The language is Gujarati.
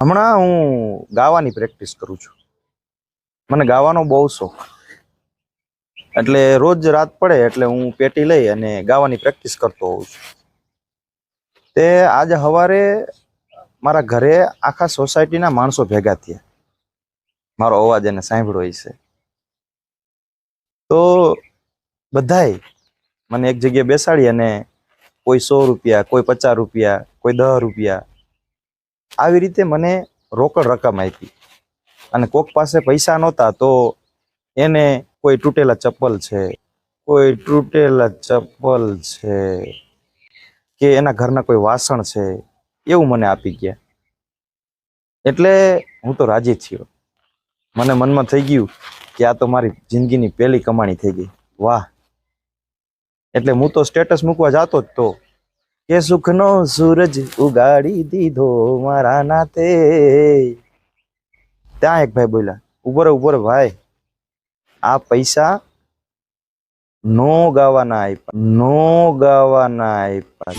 હમણાં હું ગાવાની પ્રેક્ટિસ કરું છું. મને ગાવાનો બહુ શોખ. એટલે રોજ રાત પડે એટલે હું પેટી લઈ અને ગાવાની પ્રેક્ટિસ કરતો હોઉં છું. તે આજે સવારે મારા ઘરે આખા સોસાયટીના માણસો ભેગા થયા. મારો અવાજ એને સાંભળ્યો છે તો બધાએ મને એક જગ્યાએ બેસાડી અને કોઈ સો રૂપિયા, કોઈ પચાસ રૂપિયા, કોઈ દસ રૂપિયા આવી રીતે મને રોકડ રકમ આપી. અને કોક પાસે પૈસા નહોતા તો એને કોઈ તૂટેલા ચપ્પલ છે, કોઈ તૂટેલા ચપ્પલ છે કે એના ઘરના કોઈ વાસણ છે, એવું મને આપી ગયા. એટલે હું તો રાજી થયો. મને મનમાં થઈ ગયું કે આ તો મારી જિંદગીની પહેલી કમાણી થઈ ગઈ. વાહ. એટલે હું તો સ્ટેટસ મૂકવા જાતો જ તો કે સુખનો સૂરજ ઉગાડી દીધો મારા નાતે. ત્યાં એક ભાઈ બોલ્યા ઉપર ઉપર ભાઈ. આ પૈસા નો ગાવાના આપ્યા, નો ગાવાના આપ્યા.